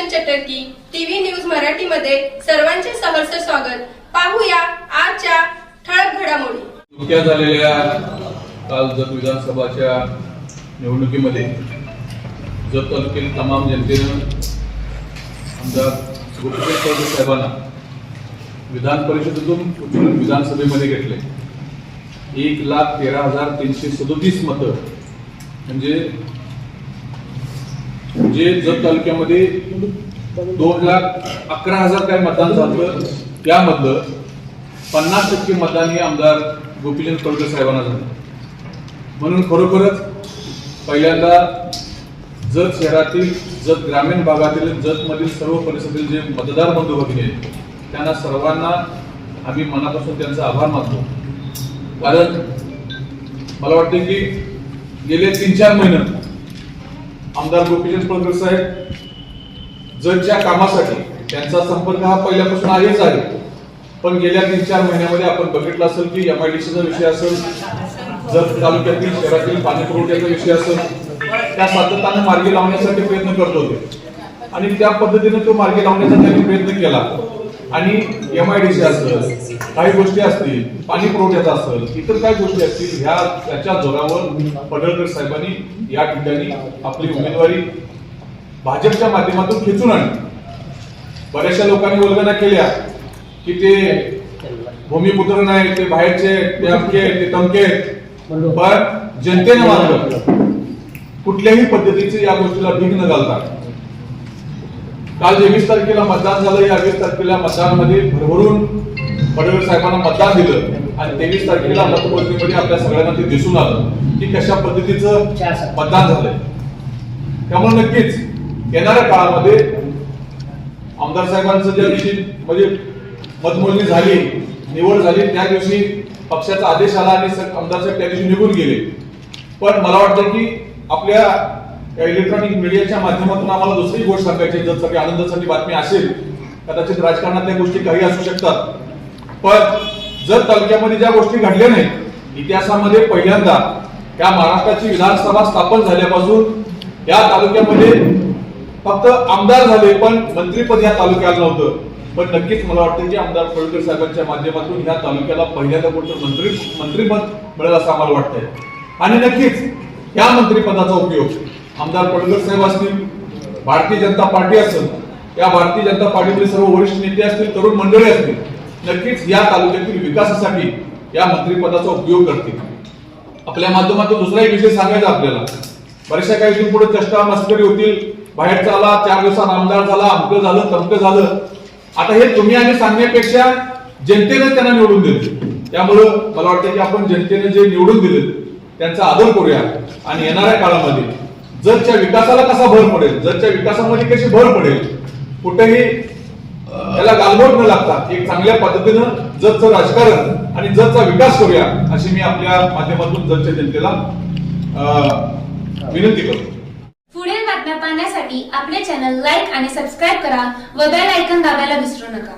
म्हटलं की TV news Marathi मध्ये सर्वांचे सहर्ष स्वागत. पाहूया आजच्या ठळक घडामोडी. नुकत्याच झालेल्या काल जत विधानसभाच्या निवडणुकीमध्ये जत तालुक्यातील तमाम जनतेनं आमदार गोपीचंद चौधरी साहेबांना विधान परिषदेतून उचलून विधानसभेमध्ये घेतले. एक लाख तेरा हजार तीनशे सदोतीस मतं म्हणजे जे जत तालुक्यामध्ये दोन लाख अकरा हजार काय मतदान झालं त्यामधलं पन्नास टक्के मतदान हे आमदार गोपीचंद पडकर साहेबांना झालं. म्हणून खरोखरच पहिल्यांदा जत शहरातील जत ग्रामीण भागातील जतमधील सर्व परिसरातील जे मतदार बंधू भगिनी आहेत त्यांना सर्वांना आम्ही मनापासून त्यांचा आभार मानतो. कारण मला वाटते की गेले तीन चार महिने आमदार गोपीचंद पडकर साहेब जतच्या कामासाठी त्यांचा संपर्क हा पहिल्यापासून आहेच आहे. पण गेल्या तीन चार महिन्यामध्ये आपण बघितलं असेल की एम आय टी सीचा विषय असेल जत तालुक्यातील शहरातील पाणी पुरवठ्याचा विषय असेल त्या सातत्याने मार्गी लावण्यासाठी प्रयत्न करत होते. आणि त्या पद्धतीने तो मार्गी लावण्याचा त्यांनी प्रयत्न केला. आणि एम आय डी सी असेल काही गोष्टी असतील पाणी पुरवठ्याचा असेल इतर काही गोष्टी असतील ह्या त्याच्या जोरावर पडळकर साहेबांनी या ठिकाणी आपली उमेदवारी भाजपच्या माध्यमातून खेचून आणली बऱ्याचशा लोकांनी वल्गना केल्या की ते भूमिपुत्र नाही ते बाहेरचे ते अमके आहेत, ते तमके आहेत. पण जनतेने मात्र कुठल्याही पद्धतीचे या गोष्टीला भीक न घालता काल तेवीस तारखेला मतदान झालं या वीस तारखेला मतदानामध्ये भरभरून फडणवीस साहेबांना मतदान दिलं. आणि तेवीस तारखेला मतमोजणीमध्ये आपल्या सगळ्यांना ते दिसून आलं की कशा पद्धतीचं मतदान झालंय. त्यामुळे नक्कीच येणाऱ्या काळामध्ये आमदार साहेबांचं ज्या दिवशी म्हणजे मतमोजणी झाली निवड झाली त्या दिवशी पक्षाचा आदेश आला आणि आमदार साहेब त्या दिवशी निघून गेले. पण मला वाटतं की आपल्या इलेक्ट्रॉनिक मीडियाच्या माध्यमातून आम्हाला दुसरी गोष्ट सांगायची जर सगळी आनंदासाठी बातमी असेल कदाचित राजकारणातल्या गोष्टी काही असू शकतात. पण जर तालुक्यामध्ये ज्या गोष्टी घडल्या नाहीत इतिहासामध्ये पहिल्यांदा या महाराष्ट्राची विधानसभा स्थापन झाल्यापासून या तालुक्यामध्ये फक्त आमदार झाले पण मंत्रीपद या तालुक्याला नव्हतं. पण नक्कीच मला वाटतं की आमदार फडकर साहेबांच्या माध्यमातून या तालुक्याला पहिल्यांदा कोणतं मंत्री मंत्रीपद मिळेल असं आम्हाला वाटतंय. आणि नक्कीच या मंत्रिपदाचा उपयोग आमदार पडकर साहेब असतील भारतीय जनता पार्टी असेल या भारतीय जनता पार्टीतील सर्व वरिष्ठ नेते असतील तरुण मंडळी असतील नक्कीच या तालुक्यातील विकासासाठी या मंत्रिपदाचा उपयोग करतील. आपल्या माध्यमातून दुसराही विषय सांगायचा आपल्याला. बऱ्याचशा काही दिवस पुढे चष्टा मस्करी होतील बाहेर आला चार दिवसात आमदार झाला अमकं झालं तमकं झालं. आता हे तुम्ही आणि सांगण्यापेक्षा जनतेने त्यांना निवडून दिले. त्यामुळं मला वाटतं की आपण जनतेने जे निवडून दिले त्यांचा आदर करूया. आणि येणाऱ्या काळामध्ये जतच्या विकासाला कसा भर पडेल? जतच्या विकासामध्ये कशी भर पडेल? कुठेही त्याला गालबोट न लागता एक चांगल्या पद्धतीनं जतचं राजकारण आणि जतचा विकास करूया अशी मी आपल्या माध्यमातून जतच्या जनतेला अं, विनंती करतो. पुढील बातम्या पाहण्यासाठी आपले चॅनल लाईक आणि सबस्क्राईब करा व बेल आयकन दाबायला विसरू नका.